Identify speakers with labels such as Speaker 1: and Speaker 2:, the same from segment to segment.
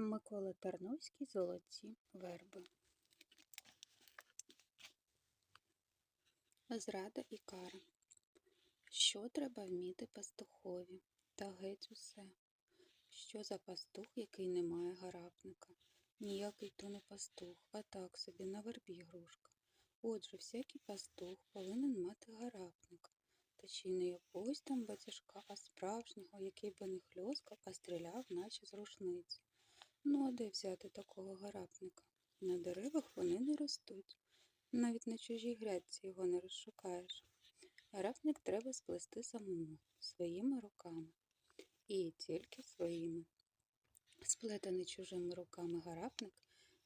Speaker 1: Микола Тарновський Золоті верби. Зрада і кара. Що треба вміти пастухові? Та геть усе. Що за пастух, який не має гарапника? Ніякий то не пастух, а так собі на вербі грушка. Отже, всякий пастух повинен мати гарапника. Та й не якогось там батяжка, а справжнього, який би не хльоскав, а стріляв, наче з рушниці. Ну, а де взяти такого гарапника? На деревах вони не ростуть. Навіть на чужій грядці його не розшукаєш. Гарапник треба сплести самому, своїми руками. І тільки своїми. Сплетений чужими руками гарапник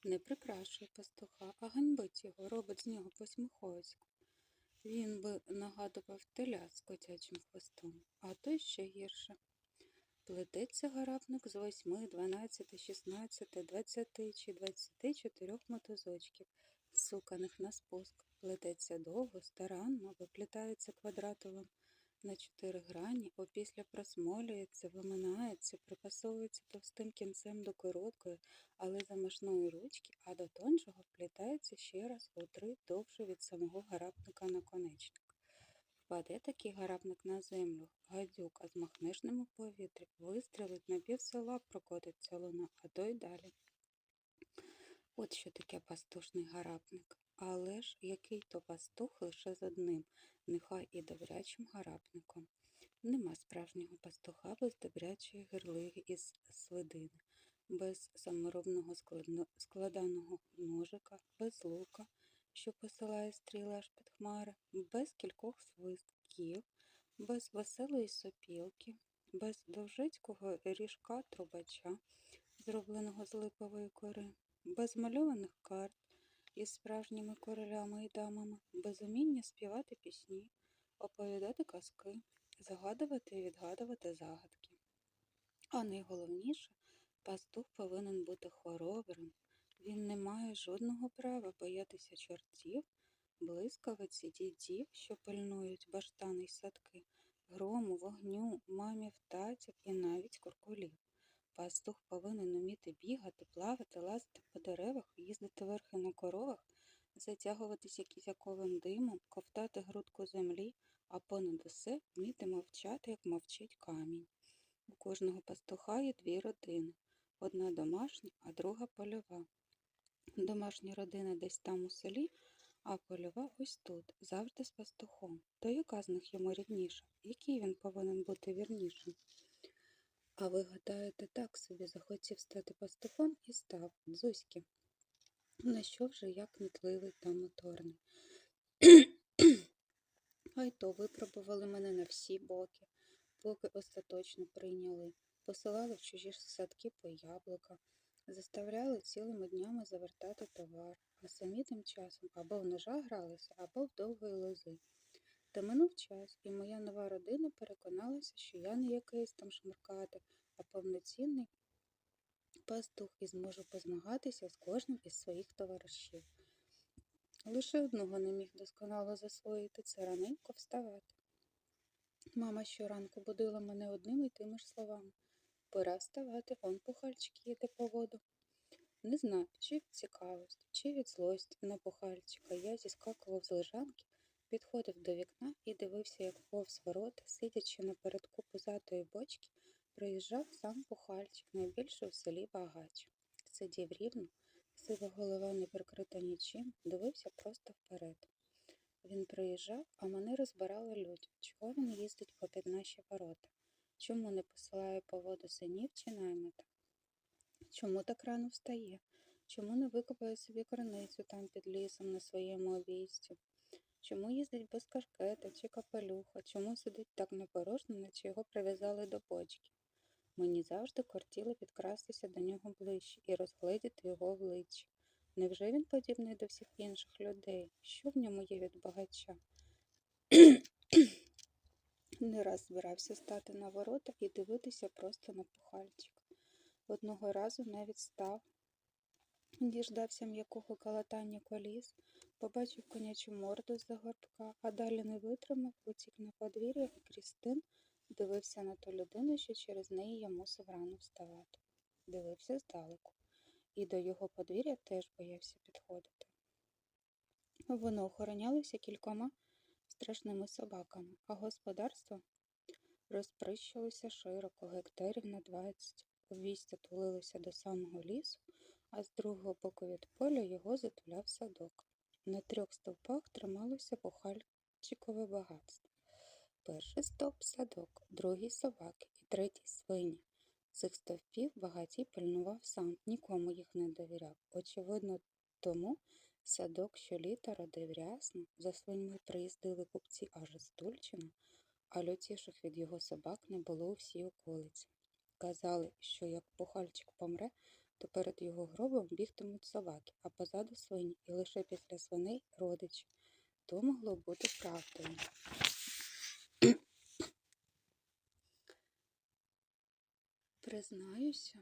Speaker 1: не прикрашує пастуха, а ганьбить його, робить з нього посміховисько. Він би нагадував теля з котячим хвостом, а то ще гірше. Плететься гарапник з восьми, дванадцяти, шістнадцяти, двадцяти чи двадцяти чотирьох мотузочків, суканих на спуск. Плететься довго, старанно, виплітається квадратовим на чотири грані, опісля просмолюється, виминається, припасовується товстим кінцем до короткої, але замашної ручки, а до тоншого вплітається ще раз у три довше від самого гарапника наконечник. Впаде такий гарапник на землю, гадюка змахнеш ним у повітрі, вистрілить на пів села, прокотиться луна, а то й далі. От що таке пастушний гарапник. Але ж який то пастух лише з одним, нехай і добрячим гарапником. Нема справжнього пастуха без добрячої гирлиги із свидини, без саморобного складаного ножика, без лука, що посилає стріли аж під хмари, без кількох свистків, без веселої сопілки, без довжицького ріжка трубача, зробленого з липової кори, без мальованих карт із справжніми королями і дамами, без уміння співати пісні, оповідати казки, загадувати і відгадувати загадки. А найголовніше, пастух повинен бути хоробрим. Він не має жодного права боятися чортів, блискавиці, дідів, що пильнують баштани й садки, грому, вогню, мамів, татів і навіть куркулів. Пастух повинен уміти бігати, плавати, лазити по деревах, їздити верхи на коровах, затягуватися кізяковим димом, ковтати грудку землі, а понад усе вміти мовчати, як мовчить камінь. У кожного пастуха є дві родини. Одна домашня, а друга польова. Домашня родина десь там у селі, а польова ось тут, завжди з пастухом. То яка з них йому рідніша? Який він повинен бути вірнішим? А ви гадаєте, так собі захотів стати пастухом і став Дзузьки. На що вже я кмітливий та моторний. А й то випробували мене на всі боки, поки остаточно прийняли, посилали в чужі садки по яблука, заставляли цілими днями завертати товар, а самі тим часом або в ножа гралися, або в довгої лози. Та минув час, і моя нова родина переконалася, що я не якийсь там шмуркати, а повноцінний пастух і зможу позмагатися з кожним із своїх товаришів. Лише одного не міг досконало засвоїти це раненько вставати. Мама щоранку будила мене одними й тими ж словами. Пора вставати, он пухальчик їде по воду. Не знаю, чи від цікавості, чи від злості на пухальчика я зіскакував з лежанки, підходив до вікна і дивився, як повз ворота, сидячи напередку пузатої бочки, проїжджав сам пухальчик, найбільший у селі багач. Сидів рівно, сива голова не прикрита нічим, дивився просто вперед. Він приїжджав, а мене розбирали люди, чого він їздить попід наші ворота, чому не посилає по воду синів чи наймита, чому так рано встає, чому не викопає собі криницю там під лісом на своєму обійсті, чому їздить без кашкета чи капелюха, чому сидить так непорожно, наче його прив'язали до бочки. Мені завжди кортіло підкрастися до нього ближче і розгледіти його обличчя. Невже він подібний до всіх інших людей? Що в ньому є від багача? Не раз збирався стати на ворота і дивитися просто на пухальчик. Одного разу навіть став, діждався м'якого калатання коліс, побачив конячу морду з-за горбка, а далі не витримав, утік на подвір'я і крізь тин дивився на ту людину, що через неї я мусив рано вставати. дивився здалеку, і до його подвір'я теж боявся підходити. Воно охоронялося кількома страшними собаками, а господарство розприщилося широко, гектарів на 20. Обійстя тулилося до самого лісу, а з другого боку від поля його затуляв садок. На трьох стовпах трималося похальчикове багатство. Перший стовп садок, другий собаки і третій свині. Цих стовпів багатій пильнував сам, нікому їх не довіряв. Очевидно, тому садок щоліта родив рясно, за свиньми приїздили купці аж із Тульчина, а лютіших від його собак не було у всій околиці. Казали, що як пухальчик помре, то перед його гробом бігтимуть собаки, а позаду свині, і лише після свиней родичі. То могло бути правдою. Признаюся,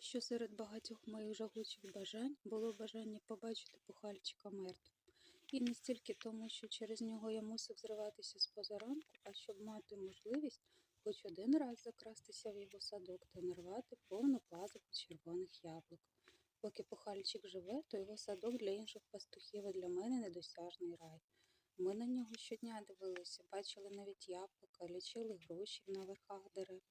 Speaker 1: що серед багатьох моїх жагучих бажань було бажання побачити пухальчика мертвим. І не стільки тому, що через нього я мусив зриватися з позаранку, а щоб мати можливість хоч один раз закрастися в його садок та нарвати повну пазуху червоних яблук. Поки пухальчик живе, то його садок для інших пастухів і для мене недосяжний рай. Ми на нього щодня дивилися, бачили навіть яблука, лічили груші на верхах дерев,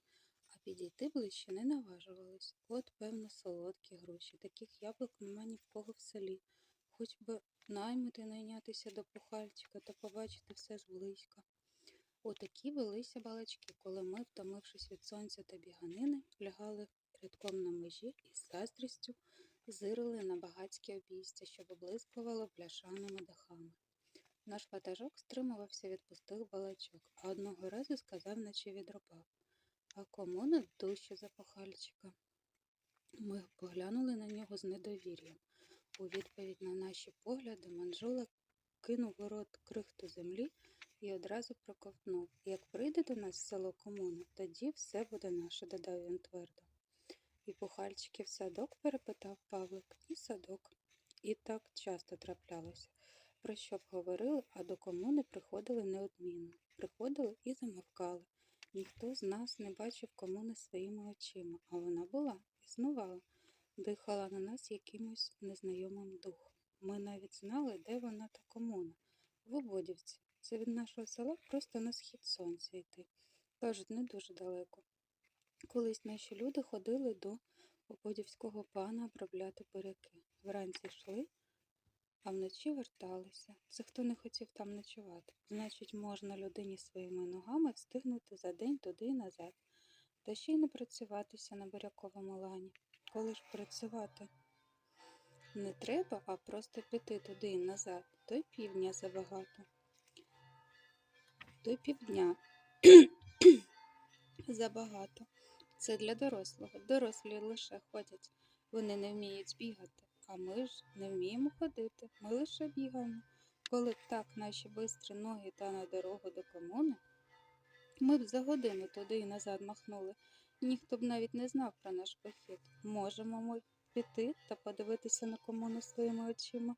Speaker 1: підійти ближче не наважувались. От, певно, солодкі груші. Таких яблук нема ні в кого в селі. Хоч би наймити найнятися до пухальчика та побачити все зблизька. Отакі велися балачки, коли ми, втомившись від сонця та біганини, лягали рядком на межі і з заздрістю зирили на багатське обійстя, що виблискувало бляшаними дахами. Наш ватажок стримувався від пустих балачок, а одного разу сказав, наче відрубав. А кому не дужче за похальчика? Ми поглянули на нього з недовір'ям. У відповідь на наші погляди манжула кинув у рот крихту землі і одразу проковтнув. Як прийде до нас село комуна, тоді все буде наше, додав він твердо. І пухальчиків садок? перепитав Павлик, і садок. І так часто траплялося. Про що б говорили, а до комуни приходили неодмінно. Приходили і замовкали. Ніхто з нас не бачив комуни своїми очима, а вона була, існувала, дихала на нас якимось незнайомим духом. Ми навіть знали, де вона та комуна. В Ободівці. Це від нашого села просто на схід сонця йти. Кажуть, не дуже далеко. Колись наші люди ходили до Ободівського пана обробляти буряки. Вранці йшли, а вночі верталися. Це хто не хотів там ночувати. Значить, можна людині своїми ногами встигнути за день туди і назад, та ще й не працюватися на буряковому лані. Коли ж працювати не треба, а просто піти туди і назад, то й півдня забагато. То й півдня забагато. Це для дорослого. Дорослі лише ходять. Вони не вміють бігати. А ми ж не вміємо ходити. Ми лише бігаємо. Коли б так наші бистрі ноги та на дорогу до комуни, ми б за годину туди і назад махнули. Ніхто б навіть не знав про наш похід. Можемо ми піти та подивитися на комуну своїми очима.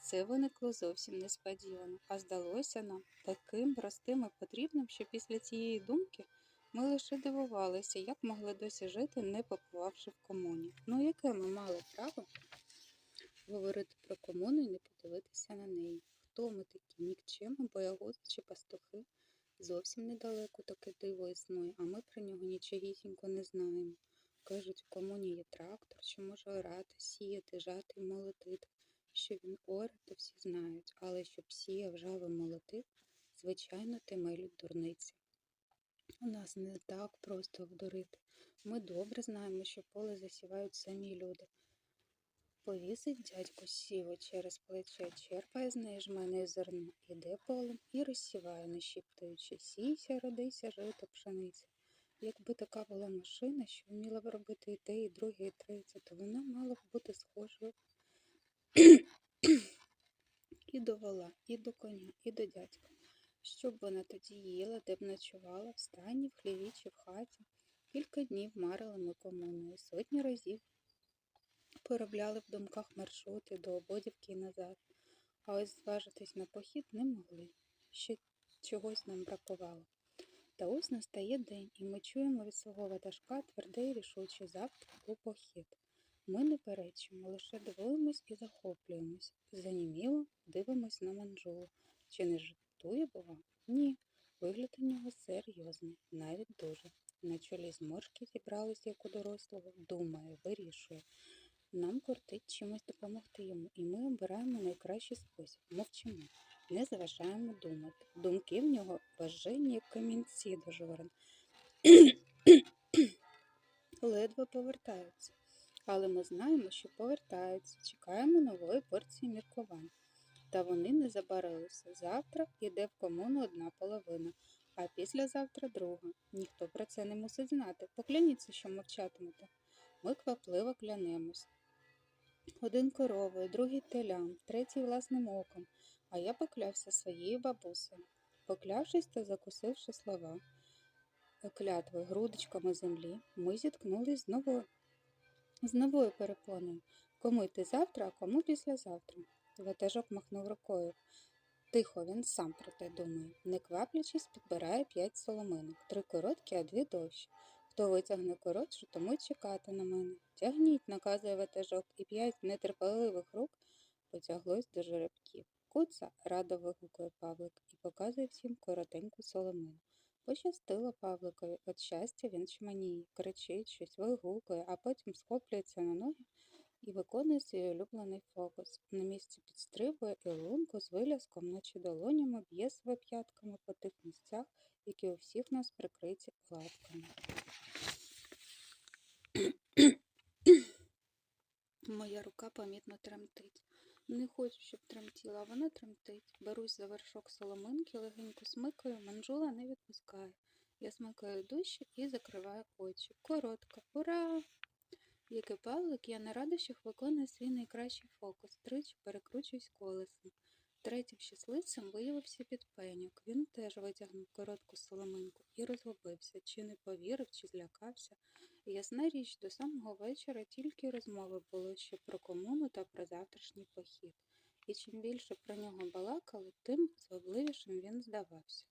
Speaker 1: Це виникло зовсім несподівано, а здалося нам таким простим і потрібним, що після цієї думки ми лише дивувалися, як могли досі жити, не побувавши в комуні. Ну, яке ми мали право говорити про комуну і не подивитися на неї? Хто ми такі? Нікчеми, боягузи чи пастухи? Зовсім недалеко таке диво існує, а ми про нього нічогісінько не знаємо. Кажуть, в комуні є трактор, що може орати, сіяти, жати і молотити. Що він оре, то всі знають, але щоб сіяв, жав і молотив, звичайно, те мелють дурниці. У нас не так просто вдурити. Ми добре знаємо, що поле засівають самі люди. Повісить дядько сіво через плече, черпає з неї жмене зерно, іде полем і розсіває, нашіптуючи сійся, родися, жито, пшениця. Якби така була машина, що вміла б робити і те, і друге, і третє, то вона мала б бути схожою і до вола, і до коня, і до дядька. Що б вона тоді їла, де б ночувала, в стані, в хліві чи в хаті. Кілька днів марили ми комуною, сотні разів поробляли в думках маршрути до ободівки і назад, а ось зважитись на похід не могли. Ще чогось нам бракувало. Та ось настає день, і ми чуємо від свого ватажка твердий рішучий завтра у похід. Ми не перечимо, лише дивуємось і захоплюємось. Заніміло дивимось на манджулу. Чи не жартує, бува? Ні. Вигляд у нього серйозний, навіть дуже. На чолі зморшки зібрались, як у дорослого, думає, вирішує. Нам кортить чимось допомогти йому, і ми обираємо найкращий спосіб. Мовчимо, не заважаємо думати. Думки в нього важені, як камінці до жорен. Ледве повертаються. Але ми знаємо, що повертаються, чекаємо нової порції міркувань. Та вони не забарилися. Завтра йде в комуну одна половина, а післязавтра друга. Ніхто про це не мусить знати. Покляніться, що мовчатимете. Ми квапливо клянемось. Один коровою, другий телям, третій власним оком, а я поклявся своєю бабусею. Поклявшись та закусивши слова, клятви грудочками землі, ми зіткнулись з новою, з новою перепоною. Кому йти завтра, а кому післязавтра. Ватажок махнув рукою. Тихо, він сам про те думає. Не кваплячись, підбирає п'ять соломинок, три короткі, а дві довші. Хто витягне коротшу, тому чекати на мене. Тягніть, наказує ватажок, і п'ять нетерпеливих рук потяглось до жеребків. Куца радо вигукує Павлик і показує всім коротеньку соломину. Пощастило Павликові, від щастя він чманіє, кричить щось, вигукує, а потім схоплюється на ноги і виконує свій улюблений фокус. На місці підстрибує і лунку з виляском, наче долонями б'є себе п'ятками по тих місцях, які у всіх нас прикриті лапками. Моя рука помітно тремтить. Не хочу, щоб тремтіла, вона тремтить. Берусь за вершок соломинки, легенько смикаю, манжула не відпускає. Я смикаю дужче і закриваю очі. Коротко. Ура! Як і Павлик, я на радощах виконую свій найкращий фокус, тричі перекручуюсь колесом. Третім щасливцем виявився підпеньок. Він теж витягнув коротку соломинку і розгубився, чи не повірив, чи злякався. Ясна річ, до самого вечора тільки розмови було ще про комуну та про завтрашній похід. І чим більше про нього балакали, тим звабливішим він здавався.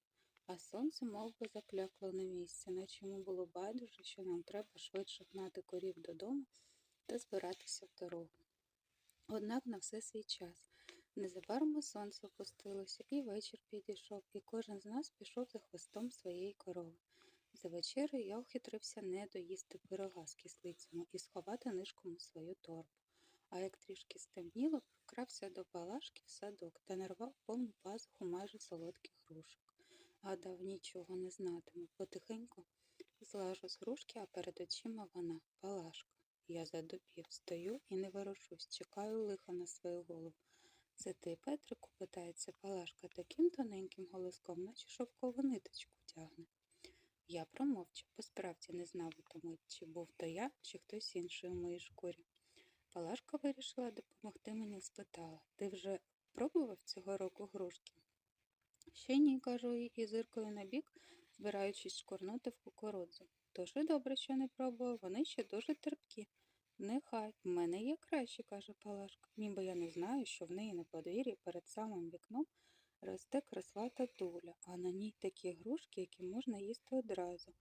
Speaker 1: А сонце мов би, заклякло на місці, наче йому було байдуже, що нам треба швидше гнати корів додому та збиратися в дорогу. Однак на все свій час. Незабаром сонце опустилося, і вечір підійшов, і кожен з нас пішов за хвостом своєї корови. За вечерею я ухитрився не доїсти пирога з кислицями і сховати нишком свою торбу. А як трішки стемніло, прокрався до палашки в садок та нарвав повну пазуху майже солодких грушок. Гадав, нічого не знатиму. Потихеньку злажу з грушки, а перед очима вона палашка. Я задубів, стою і не ворушусь, чекаю лиха на свою голову. Це ти, Петрику, питається Палашка таким тоненьким голоском, наче шовкову ниточку тягне. Я промовчав, бо справді не знав у тому, чи був то я, чи хтось інший у моїй шкурі. Палашка вирішила допомогти мені, спитала Ти вже пробував цього року грушки? Ще ні, кажу їй і зиркою на бік, збираючись шкурнути в кукурудзу. Дуже добре, що не пробував, вони ще дуже терпкі. Нехай, в мене є краще, каже Палашка, ніби я не знаю, що в неї на подвір'ї перед самим вікном росте креслата дуля, а на ній такі грушки, які можна їсти одразу,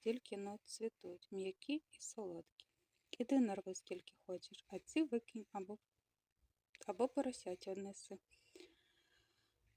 Speaker 1: тільки но цвітуть, м'які і солодкі. Іди нарви скільки хочеш, а ці викинь або, або поросяті однеси.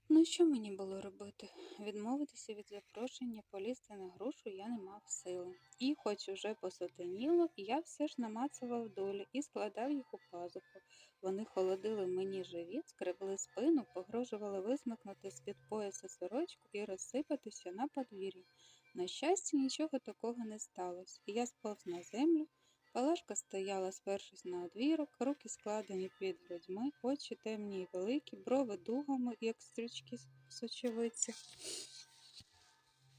Speaker 1: Ну, що мені було робити? Відмовитися від запрошення, полізти на грушу я не мав сили. І, хоч уже посотеніло, я все ж намацував долі і складав їх у пазуху. Вони холодили мені живіт, скребли спину, погрожували висмикнути з-під пояса сорочку і розсипатися на подвір'ї. На щастя, нічого такого не сталося, і я сповз на землю. Палашка стояла, спершись на одвірок, руки складені під грудьми, очі темні й великі, брови дугами, як стрічки сочевиці.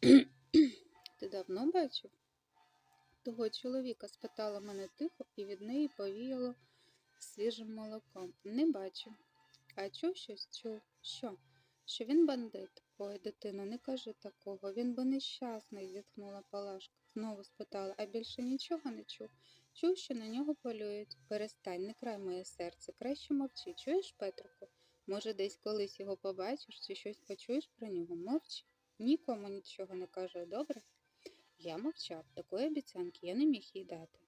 Speaker 1: Ти давно бачив? Того чоловіка спитала мене тихо, і від неї повіяло свіжим молоком. Не бачив. А чув щось чув? Що? Що він бандит? Ой, дитино, не кажи такого. Він би нещасний, зітхнула Палашка. Знову спитала, а більше нічого не чув. Чув, що на нього полюють. Перестань, не край моє серце, краще мовчи. Чуєш, Петрику? Може, десь колись його побачиш чи щось почуєш про нього? Мовчи. Нікому нічого не каже, добре? Я мовчав, такої обіцянки я не міг їй дати.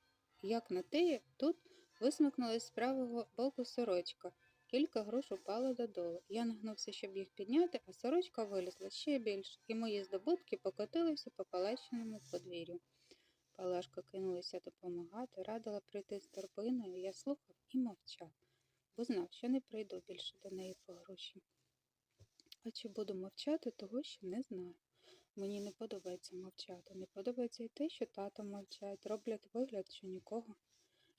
Speaker 1: Як на теє, тут висмикнулась з правого боку сорочка. Кілька груш упало додолу. Я нагнувся, щоб їх підняти, а сорочка вилізла ще більше, і мої здобутки покотилися по палаченому подвір'ю. Палашка кинулася допомагати, радила прийти з торбиною. Я слухав і мовчав, бо знав, що не прийду більше до неї по гроші. А чи буду мовчати, того ще не знаю. Мені не подобається мовчати. Не подобається й те, що тато мовчать, роблять вигляд, що нікого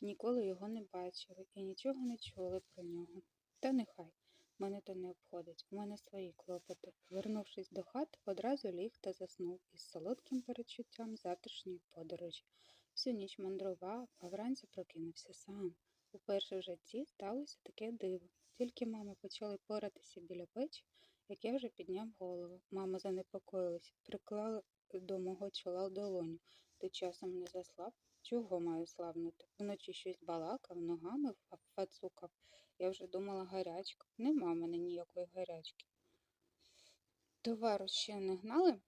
Speaker 1: ніколи його не бачили і нічого не чули про нього. Та нехай, мене то не обходить, у мене свої клопоти. Вернувшись до хати, одразу ліг та заснув із солодким перечуттям завтрашньої подорожі. Всю ніч мандрував, а вранці прокинувся сам. Уперше в житті сталося таке диво. Тільки мама почала поратися біля печі, як я вже підняв голову. Мама занепокоїлась, приклала до мого чола долоню. Ти часом не заслав? Чого маю славнути? Вночі щось балакав, ногами фацукав. Я вже думала гарячка. Нема в мене ніякої гарячки. Товару ще не гнали?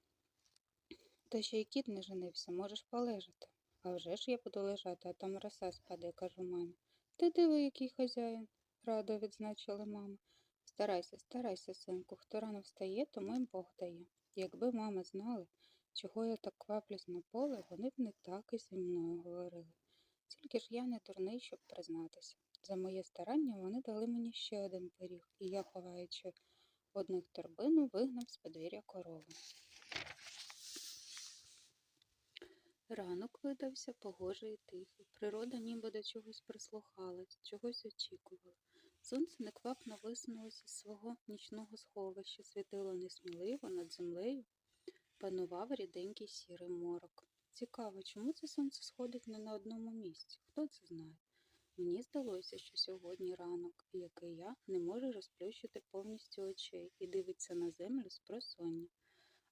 Speaker 1: Та ще й кіт не женився, можеш полежати. А вже ж я буду лежати, а там роса спаде, кажу мамі. Ти диви, який хазяїн, радо відзначила мама. Старайся, старайся, синку, хто рано встає, тому й Бог дає. Якби мама знала, чого я так кваплюсь на поле, вони б не так і зі мною говорили. Тільки ж я не дурний, щоб признатися. За моє старання вони дали мені ще один пиріг, і я, ховаючи одних торбину, вигнав з подвір'я корову. Ранок видався погожий і тихий. Природа ніби до чогось прислухалась, чогось очікувала. Сонце неквапно висунулося з свого нічного сховища, світило несміливо над землею, панував ріденький сірий морок. Цікаво, чому це сонце сходить не на одному місці? Хто це знає? Мені здалося, що сьогодні ранок, як і я, не може розплющити повністю очей і дивиться на землю з просоння.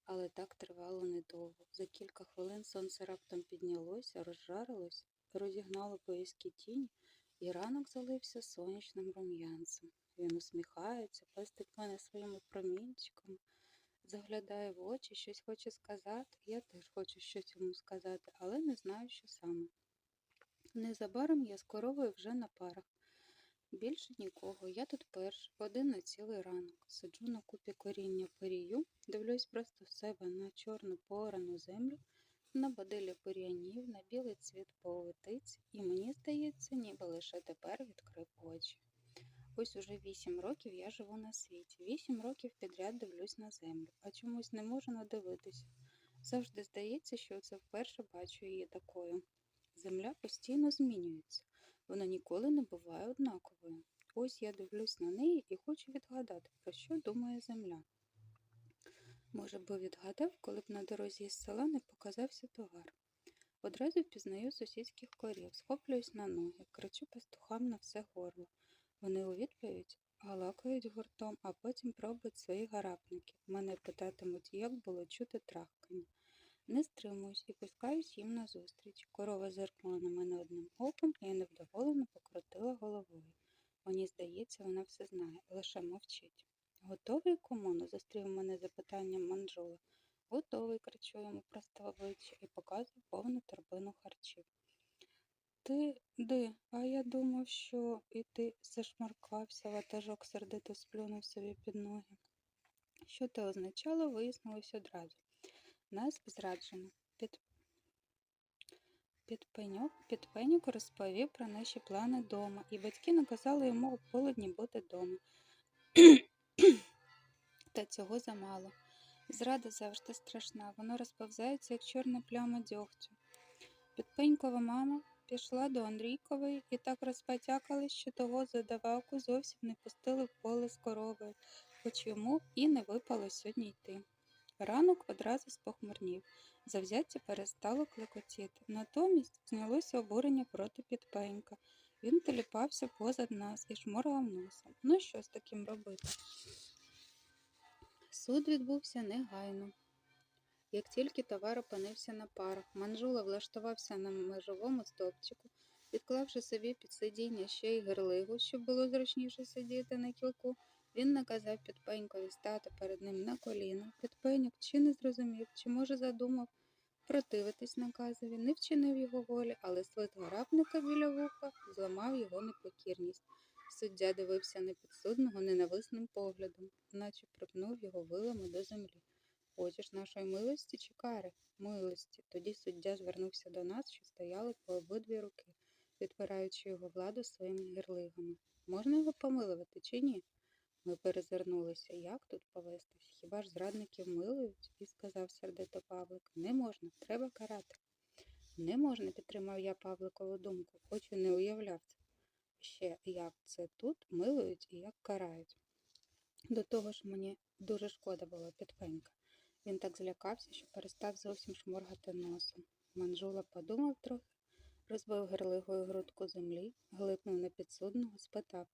Speaker 1: Але так тривало недовго. За кілька хвилин сонце раптом піднялося, розжарилось, розігнало боязкі тіні, і ранок залився сонячним рум'янцем. Він усміхається, пестить мене своїми промінчиками, заглядає в очі, щось хоче сказати. Я теж хочу щось йому сказати, але не знаю, що саме. Незабаром я з коровою вже на парах. Більше нікого. Я тут перший, один на цілий ранок. Сиджу на купі коріння порію, дивлюсь просто в себе на чорну порану землю, на бадилля бур'янів, на білий цвіт половитиць, і мені здається, ніби лише тепер відкрив очі. Ось уже вісім років я живу на світі. Вісім років підряд дивлюсь на землю, а чомусь не можу надивитися. Завжди здається, що це вперше бачу її такою. Земля постійно змінюється. Вона ніколи не буває однаковою. Ось я дивлюсь на неї і хочу відгадати, про що думає земля. Може би відгадав, коли б на дорозі із села не показався товар. Одразу впізнаю сусідських корів, схоплююсь на ноги, кричу пастухам на все горло. Вони у відповідь галакають гуртом, а потім пробують свої гарапники. Мене питатимуть, як було чути трахкання. Не стримуюсь і пускаюсь їм назустріч. Корова зиркнула на мене одним оком і невдоволено покрутила головою. Мені здається, вона все знає, лише мовчить. Готовий комуну? зустрів мене запитанням манджула. Готовий, кричу йому просто в обличчя і показую повну торбину харчів. Ти де? А я думав, що і ти зашмаркався, ватажок сердито сплюнув собі під ноги. Що те означало, вияснилось одразу. Нас зраджено. Під... Підпеньок, підпеньок розповів про наші плани дома, і батьки наказали йому у полудні бути дома. Та цього замало. Зрада завжди страшна, вона розповзається, як чорна пляма дьогтю. Підпенькова мама пішла до Андрійкової і так розпотякали, що того задаваку зовсім не пустили в поле з коровою, хоч йому і не випало сьогодні йти. Ранок одразу спохмурнів, завзяття перестало клекотіти. Натомість знялося обурення проти підпенька. Він теліпався позад нас і шморгав носом. Ну що з таким робити? Суд відбувся негайно. Як тільки товар опинився на парах, манжула влаштувався на межовому стовпчику, відклавши собі під сидіння ще й гирливу, щоб було зручніше сидіти на кілку, Він наказав Підпенькові стати перед ним на коліна. Підпеньок чи не зрозумів, чи може задумав противитись наказові, не вчинив його волі, але свист гарапника біля вуха зламав його непокірність. Суддя дивився на підсудного ненависним поглядом, наче припнув його вилами до землі. Хочеш нашої милості чи кари? Милості. Тоді суддя звернувся до нас, що стояли по обидві руки, відпираючи його владу своїми гірлигами. Можна його помилувати чи ні? Ми перезирнулися. Як тут повестись? Хіба ж зрадників милують? І сказав сердито Павлик. Не можна, треба карати. Не можна, підтримав я Павликову думку, хоч і не уявляв це. Ще як це тут милують і як карають. До того ж мені дуже шкода було підпенька. Він так злякався, що перестав зовсім шморгати носом. Манжула подумав трохи, розбив герлигою грудку землі, глипнув на підсудного, спитав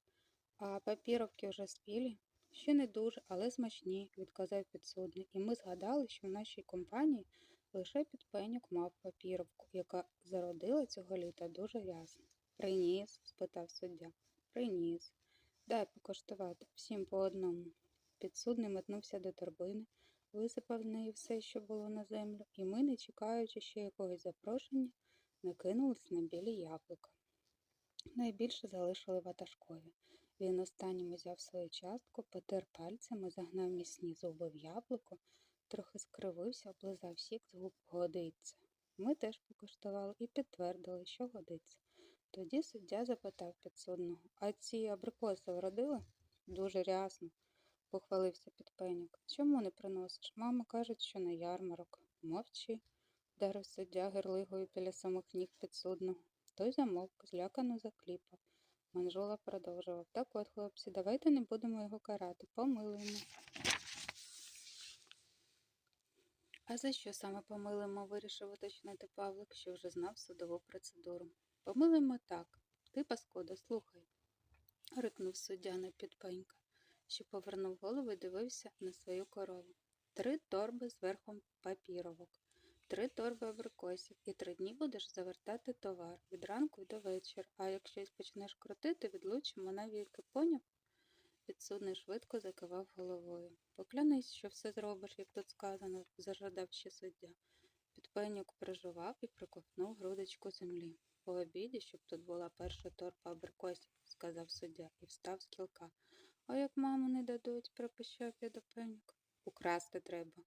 Speaker 1: А папіровки вже спілі? Ще не дуже, але смачні, відказав підсудний, і ми згадали, що в нашій компанії лише підпеньок мав папіровку, яка зародила цього літа дуже рясно. Приніс? спитав суддя. Приніс. Дай покоштувати всім по одному. Підсудний метнувся до торбини, висипав з неї все, що було на землю, і ми, не чекаючи ще якогось запрошення, накинулись на білі яблука. Найбільше залишили ватажкові. Він останнім узяв свою частку, потер пальцями, загнав міцні зуби в яблуко, трохи скривився, облизав сік з губ годиться. Ми теж покуштували і підтвердили, що годиться. Тоді суддя запитав підсудного, а ці абрикоси вродили? Дуже рясно, похвалився підпеньок. Чому не приносиш? Мама каже, що на ярмарок. Мовчи, вдарив суддя герлигою біля самих ніг підсудного. Той замовк, злякано закліпав. Манжула продовжував. Так от, хлопці, давайте не будемо його карати, помилуємо. А за що саме помилуємо, вирішив уточнити Павлик, що вже знав судову процедуру. Помилуємо так. Ти, паскуда, слухай, рикнув суддя на підпенька, що повернув голову і дивився на свою корову. Три торби з верхом папіровок, три торби абрикосів, і три дні будеш завертати товар від ранку до вечора, а якщо почнеш крутити, відлучимо навіки, поняв? Підсудний швидко закивав головою. Поклянись, що все зробиш, як тут сказано, зажадав ще суддя. Підпеньок прижував і приковтнув грудочку землі. По обіді, щоб тут була перша торба абрикосів, сказав суддя і встав з кілка. А як маму не дадуть, пропищав підопеньок. Украсти треба.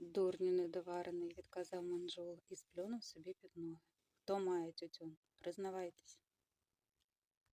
Speaker 1: Дурню недоварений, відказав манжул і сплюнув собі під ноги. Хто має тютюн? Признавайтесь.